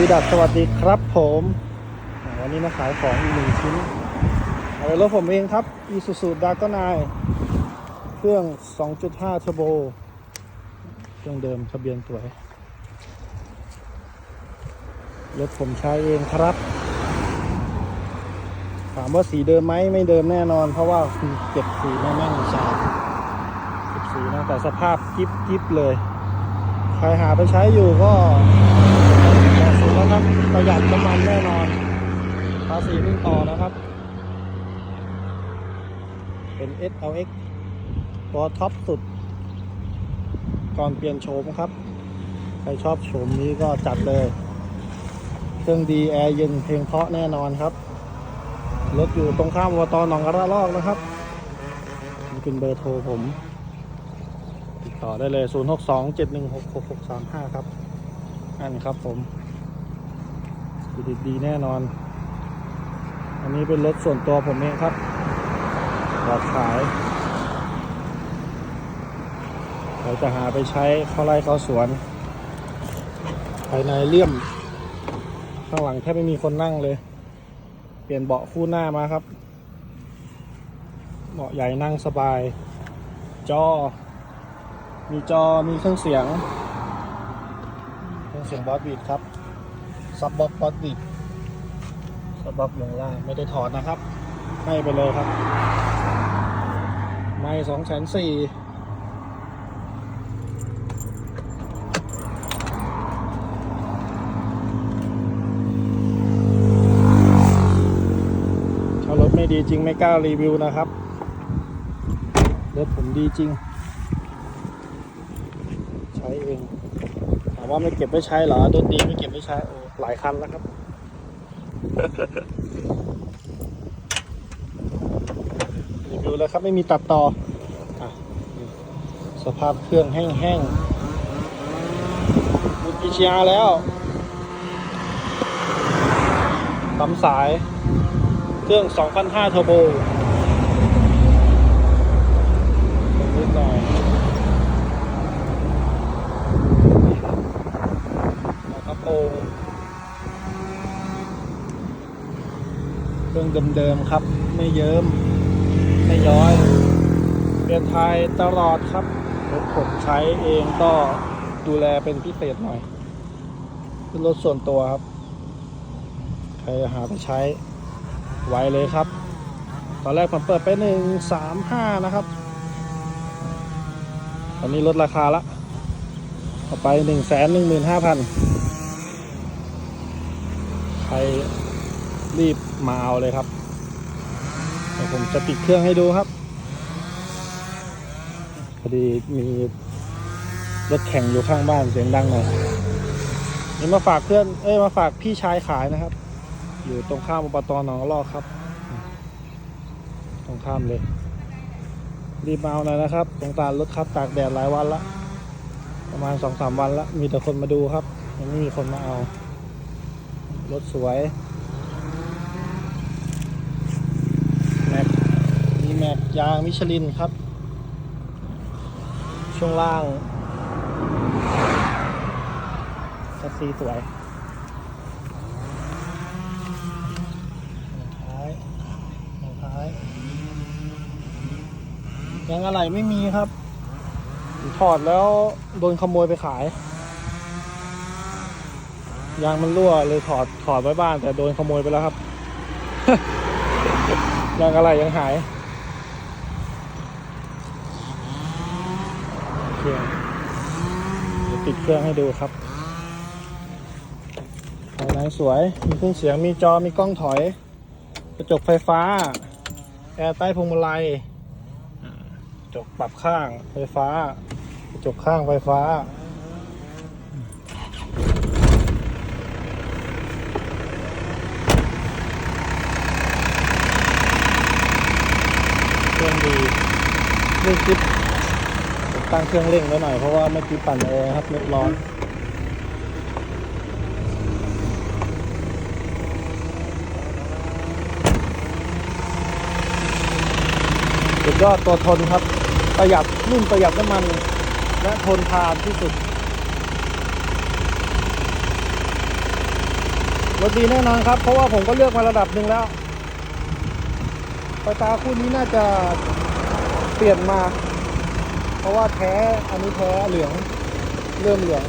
ลุยดัดสวัสดีครับผม วันนี้มาขายของอีกหนึ่งชิ้นเอารรถผมเองครับ Isuzu d a r k o n i เครื่อง 2.5 Turbo เครื่องเดิมทะเบียนสวย รถผมใช้เองครับ ถามว่าสีเดิมไหมไม่เดิมแน่นอน เพราะว่าเก็บสีแมาแม่งชาเก็บสีนะแต่สภาพกิ๊บกิ๊บเลย ใครหาไปใช้อยู่ก็ แล้วครับ ประหยัดน้ำมันแน่นอน ภาษีเพิ่งต่อนะครับ เป็น SLX ตัวท็อปสุด ก่อนเปลี่ยนโฉมครับ ใครชอบโฉมนี้ก็จัดเลย เครื่องดีแอร์เย็นเพลงเพราะแน่นอนครับ รถอยู่ตรงข้ามวตหนองกระรอกนะครับนี่เป็นเบอร์โทรผมติดต่อได้เลย 0 6 2 7 1 6 6 6 3 5 ครับ อันครับผม ดีดีแน่นอน อันนี้เป็นรถส่วนตัวผมเองครับจอดขาย เราจะหาไปใช้เข้าไร่เข้าสวน ภายในเลี่ยม ข้างหลังแทบไม่มีคนนั่งเลย เปลี่ยนเบาะคู่หน้ามาครับ เบาะใหญ่นั่งสบาย จอ มีจอมีเครื่องเสียง เครื่องเสียงบอสบีดครับ ซับบ็อกบอสบีดซับบ็อกลงล่างไม่ได้ถอดนะครับ ให้ไปเลยครับ ไม่สองแสนสี่ถ้ารถไม่ดีจริงไม่กล้ารีวิวนะครับรถผมดีจริง ใช้เองถามว่าไม่เก็บไว้ใช้เหรอรถดีไม่เก็บไว้ใช้ หลายคันแล้วครับ รีวิวเลยครับไม่มีตัดต่ออสภาพเครื่องแห้งๆมีปีชีอาแล้วปั๊มสาย เครื่อง 2,500เทอร์โบนิดหน่อยแล้วก็โปรง เครื่องเดิมๆครับ ไม่เยิ้มไม่ย้อย เปลี่ยนไทยตลอดครับรถผมใช้เองก็ดูแลเป็นพิเศษหน่อยเป็นรถส่วนตัวครับ ใครหาไปใช้ไวเลยครับ ตอนแรกผมเปิดไปหนึ่งสามห้านะครับ ตอนนี้ลดราคาละเอาไปหนึ่งแสนหนึ่งหมื่นห้าพันใคร รีบมาเอาเลยครับเดี๋ยวผมจะปิดเครื่องให้ดูครับพอดีมีรถแข่งอยู่ข้างบ้านเสียงดังหน่อยนี่มาฝากเพื่อนเอ้ยมาฝากพี่ชายขายนะครับ อยู่ตรงข้ามอบตหนองลอกครับ ตรงข้ามเลย รีบมาเอาหน่อยนะครับสงสารรถครับตากแดดหลายวันละประมาณสองสามวันละมีแต่คนมาดูครับ ยังไม่มีคนมาเอา รถสวย แม็ก มี แม็กยางมิชลินครับ ช่วงล่างชัดซีสวยท้ายท้ายยางอะไรไม่มีครับ ถอดแล้วโดนขโมยไปขาย ยางมันรั่วเลยถอดถอดไว้บ้านแต่โดนขโมยไปแล้วครับ ยางอะไรยังหาย เครื่องติดเครื่องให้ดูครับภายในสวย มีเครื่องเสียง มีจอ มีกล้องถอย กระจกไฟฟ้า แอร์ใต้พวงมาลัยกระจกปรับข้างไฟฟ้า กระจกข้างไฟฟ้า เครื่องดีเร่งจิ๊บ ตั้งเครื่องเร่งไว้หน่อยเพราะว่าเมื่อกี้ปั่นแอร์ครับเรียบร้อนสุดยอดตัวทนครับ ประหยัดนุ่มประหยัดน้ำมัน และทนทานที่สุดรถดีแน่นอนครับ เพราะว่าผมก็เลือกมาระดับหนึ่งแล้วไฟตาคู่นี้น่าจะเปลี่ยนมา เพราะว่าแท้อันนี้แท้เหลือง เริ่มเหลือง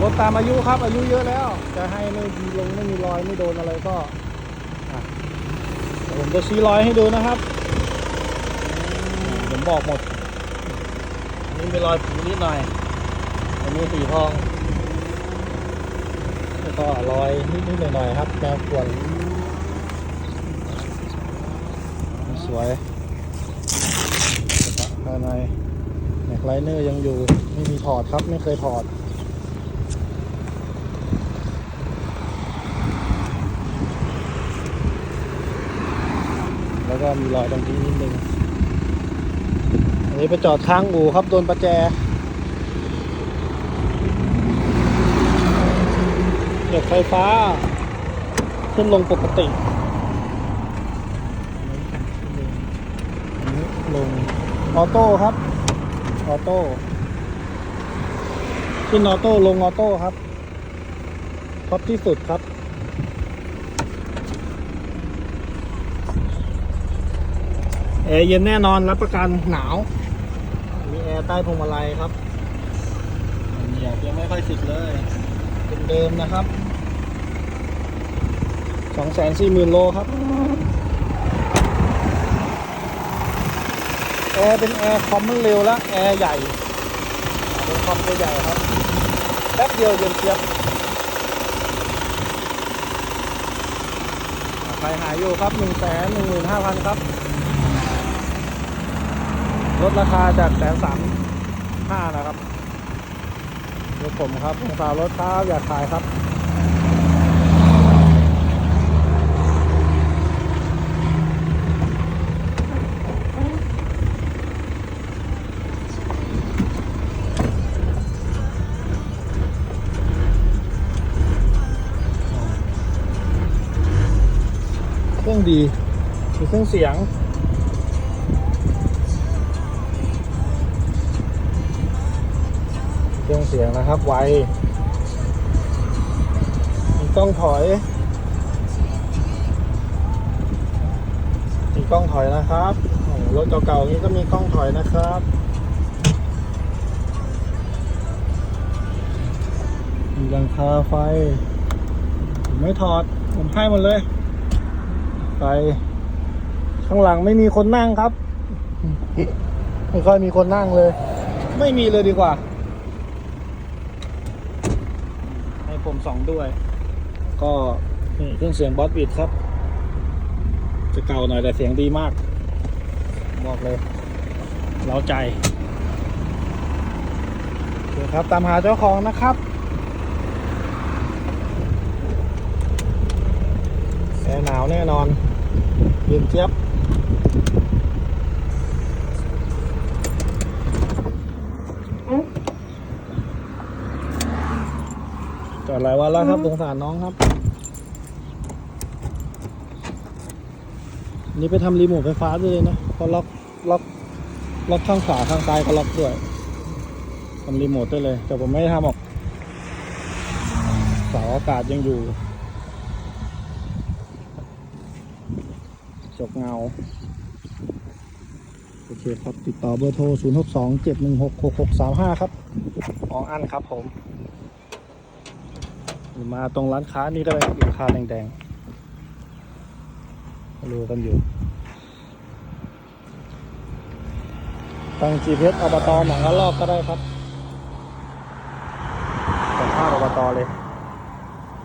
รถตามอายุครับ อายุเยอะแล้ว จะให้ไม่มีลงไม่มีรอยไม่โดนอะไรก็ผมจะชี้รอยให้ดูนะครับผมบอกหมดอันนี่มีรอยผูนิดหน่อย อันนี้สีทองแล้วก็รอยนิดๆหน่อยๆครับแนวขวนสวย ภายในแม็กไลเนอร์ยังอยู่ ไม่มีถอดครับ ไม่เคยถอด แล้วก็มีรอยตรงที่นิดนึง อันนี้ไปจอดค้างอู่ครับ โดนประแจเด็กไฟฟ้า ขึ้นลงปกติลง ออโต้ครับ ออโต้ ขึ้นออโต้ลงออโต้ครับท็อปที่สุดครับ แอร์เย็นแน่นอนรับประกันหนาว มีแอร์ใต้พวงมาลัยครับเหยียบยังไม่ค่อยติดเลยเป็นเดิมนะครับสองแสนสี่หมื่นโลครับ แอร์เป็นแอร์คอมมันเร็วแล้วแอร์ใหญ่เป็นคอมตัวใหญ่ครับแป๊บเดียวเย็นเชียบใครหายอยู่ครับหนึ่งแสนหนึ่งหมื่นห้าพันครับ ลดราคาจากแสนสามห้านะครับรถผมครับผมสาวรถครับอยากขายครับ เครื่องดีมีเครื่องเสียง เครื่องเสียงนะครับ ไวมีกล้องถอยมีกล้องถอยนะครับรถเก่าๆนี้ก็มีกล้องถอยนะครับมีหลังคาไฟ ผมไม่ถอด ผมให้หมดเลย ไป ข้างหลังไม่มีคนนั่งครับ ไม่ค่อยมีคนนั่งเลย ไม่มีเลยดีกว่า ให้ผมสองด้วย ก็นี่เครื่องเสียงบอสบิดครับ จะเก่าหน่อยแต่เสียงดีมาก บอกเลยเล้าใจโอเคครับตามหาเจ้าของนะครับแอร์หนาวแน่นอน เย็นเจี๊ยบจอดหลายวันแล้วครับสงสารน้องครับ นี่ไปทำรีโมทไฟฟ้าด้วยเลยนะเพราะล็อกล็อกล็อกข้างขวาข้างซ้ายก็ล็อกด้วยทำรีโมทได้เลย แต่ผมไม่ได้ทำออกเสาอากาศยังอยู่ จกเงา โอเคครับ ติดต่อเบอร์โทร 0 6 2 7 1 6 6 6 3 5 ครับอองอันครับผมมาตรงร้านค้านี่ก็ได้ครับราคาแดงๆรู้กันอยู่ตั้ง GPS อบตหนองละลอกก็ได้ครับสัมภาษณ์อบตเลย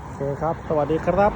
โอเคครับ สวัสดีครับ